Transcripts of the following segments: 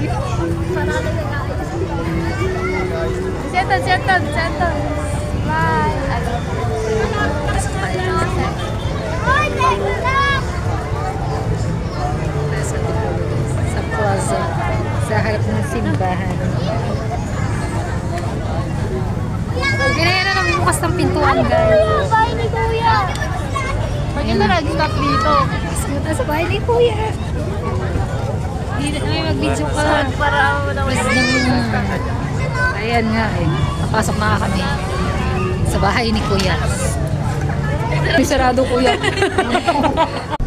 Settle, settle, settle. Bye. Sa plaza. Sa harap ng simbahan. Ganyan na naman bukas ng pintuan, guys. Ay, ni Kuya! Bakit na nag-stop dito? Sa bahay ni Kuya! Hindi na mag-video ka. Para Mas nang... Ayan nga eh. Napasok na kami sa bahay ni Kuya. Sarado Kuya.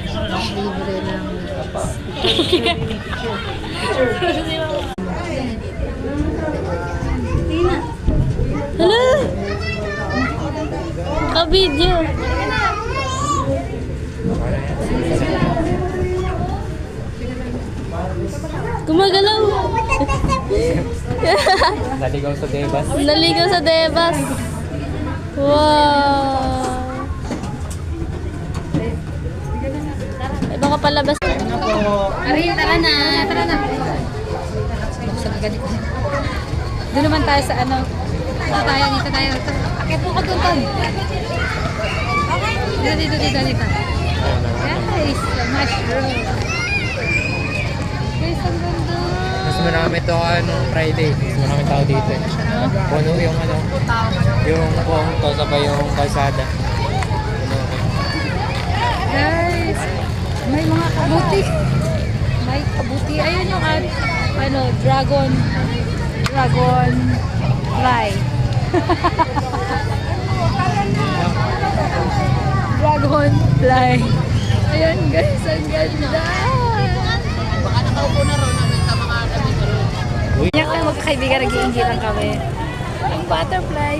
Libre lang. Hello? Ka-video. Gumagalaw. Naligaw sa Debas. Naligaw sa Debas. Wow. Ay, baka palabas. Arin, tara na. Tara na. Doon naman tayo sa ano. Dito tayo, dito tayo. Akit po ko doon, Ton. Dito, dito, dito, dito. Guys, mushroom. Guys, ang ganda. Mas marami to ano, Friday. Mas marami tao dito eh. Puno yung ano, yung buong to sabay yung kalsada. Guys, may mga kabuti. May kabuti. Ayun yung ano, ano dragon. Dragon fly. dragon fly. Ayan guys, ang ganda. Baka nakaupo na ron sa mga damit Uy. Yan kami magkakaibigan, nag-iingitan kami. Yung butterfly,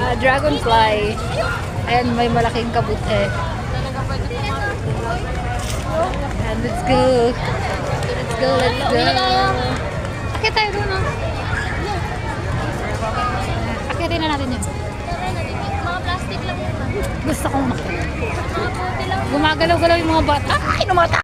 uh, dragonfly. Ayan, may malaking kabuti. And let's go. Let's go, let's go. Akit tayo doon, ah. Akitin na natin yun. Mga plastic lang yun. Gusto kong makita. Gumagalaw-galaw yung mga bata. Ay, numata!